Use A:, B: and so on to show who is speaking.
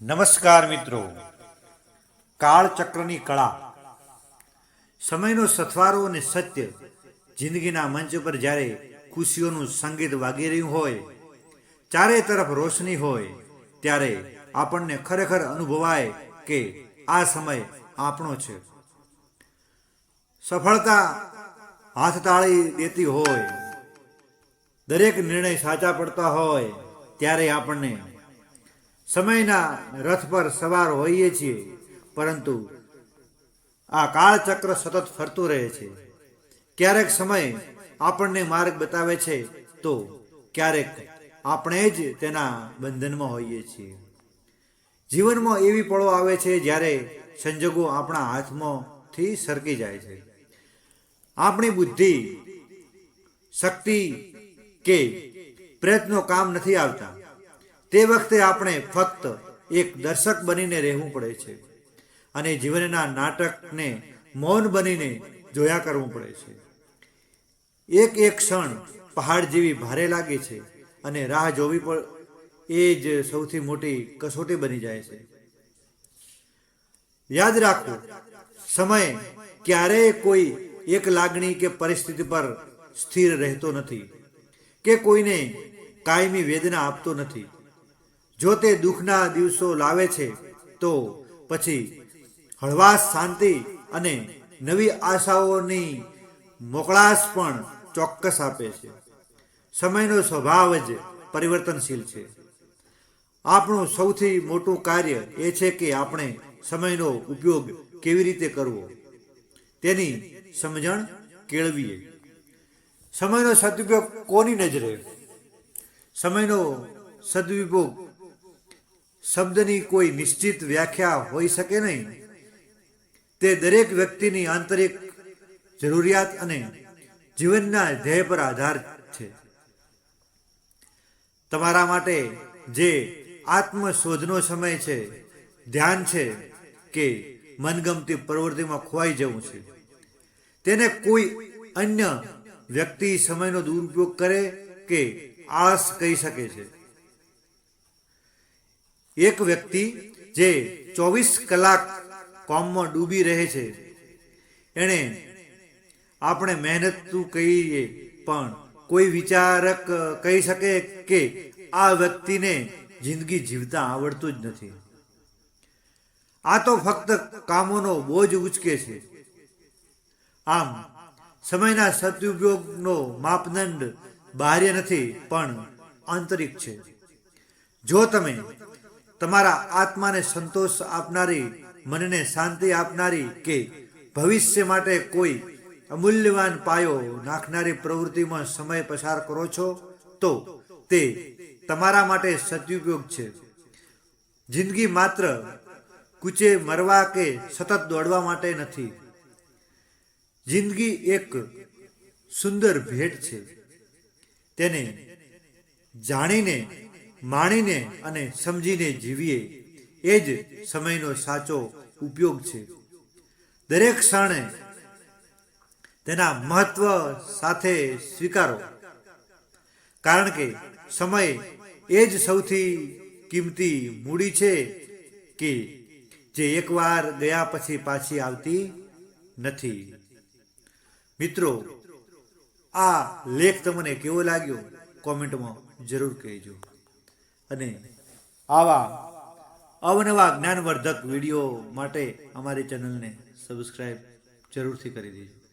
A: નમસ્કાર મિત્રો. કાળચક્રની કળા. સમયનો સથવારો અને સત્ય જિંદગીના મંચ પર જ્યારે ખુશીઓનું સંગીત વાગી રહ્યું હોય, ચારે તરફ રોશની હોય, ત્યારે આપણને ખરેખર અનુભવાય કે આ સમય આપણો છે. સફળતા હાથ તાળી દેતી હોય, દરેક નિર્ણય સાચા પડતા હોય, ત્યારે આપણને સમયના રથ પર સવાર હોઈએ છીએ, પરંતુ આ કાળચક્ર સતત ફરતું રહે છે. ક્યારેક સમય આપણને માર્ગ બતાવે છે, તો ક્યારેક આપણે જ તેના બંધનમાં હોઈએ છીએ. જીવનમાં એવી પળો આવે છે, જ્યારે સંજોગો આપણા હાથમાંથી સરકી જાય છે. આપણી બુદ્ધિ, શક્તિ કે પ્રયત્નો કામ નથી આવતા. તે વખતે આપણે ફક્ત એક દર્શક બનીને રહેવું પડે છે અને જીવનના નાટકને મૌન બનીને જોયા કરવું પડે છે. એક એક ક્ષણ પહાડ જેવી ભારે લાગે છે અને રાહ જોવી પણ એ જ સૌથી મોટી કસોટી બની જાય છે. યાદ રાખો, સમય ક્યારેય કોઈ એક લાગણી કે પરિસ્થિતિ પર સ્થિર રહેતો નથી કે કોઈને કાયમી વેદના આપતો નથી. જો તે દુઃખના દિવસો લાવે છે, તો પછી હળવાશ શાંતિ અને નવી આશાઓની મોકળાશ પણ ચોક્કસ આપે છે. સમયનો સ્વભાવ જ પરિવર્તનશીલ છે. આપણું સૌથી મોટું કાર્ય એ છે કે આપણે સમયનો ઉપયોગ કેવી રીતે કરવો. તેની સમજણ કેળવીએ. સમયનો સદુપયોગ કોની નજરે? સમયનો સદુપયોગ શબ્દની કોઈ નિશ્ચિત વ્યાખ્યા હોઈ શકે નહીં. તે દરેક વ્યક્તિની આંતરિક જરૂરિયાત અને જીવનના ધ્યેય પર આધાર છે. તમારા માટે જે આત્મશોધનો સમય છે, ધ્યાન છે કે મનગમતી પ્રવૃત્તિમાં ખોવાઈ જવું છે. તેને કોઈ અન્ય વ્યક્તિ સમયનો દુરુપયોગ કરે કે આળસ કહી શકે છે. એક વ્યક્તિ જે ચોવીસ કલાક કોમમાં ડૂબી રહે છે. એણે આપણે મહેનતું કહીએ, પણ કોઈ વિચારક કહી શકે કે આ વ્યક્તિને જિંદગી જીવતા આવડતું જ નથી. આ તો ફક્ત કામોનો બોજ ઉચકે છે. આમ, સમયના સદુપયોગનો માપદંડ બાહ્ય નથી, પણ આંતરિક છે. જો તમે તમારા આત્માને સંતોષ આપનારી, મનને શાંતિ આપનારી કે ભવિષ્ય માટે કોઈ અમૂલ્યવાન પાયો નાખનારી પ્રવૃત્તિમાં સમય પસાર કરો છો? તો તે તમારા માટે સદુપયોગ છે. જિંદગી માત્ર કૂચે મરવા કે સતત દોડવા માટે નથી. જિંદગી એક સુંદર ભેટ છે. તેને જાણીને માણીને અને સમજીને જીવીએ, એ જ સમયનો સાચો ઉપયોગ છે. દરેક ક્ષણે તેના મહત્વ સાથે સ્વીકારો. કારણ કે સમય એ જ સૌથી કિંમતી મૂડી છે કે જે એકવાર ગયા પછી પાછી આવતી નથી. મિત્રો, આ લેખ તમને કેવો લાગ્યો? કોમેન્ટમાં જરૂર કહેજો. અને આવા અવનવા જ્ઞાનવર્ધક વીડિયો માટે અમારી ચેનલને સબસ્ક્રાઈબ જરૂરથી કરી દેજો.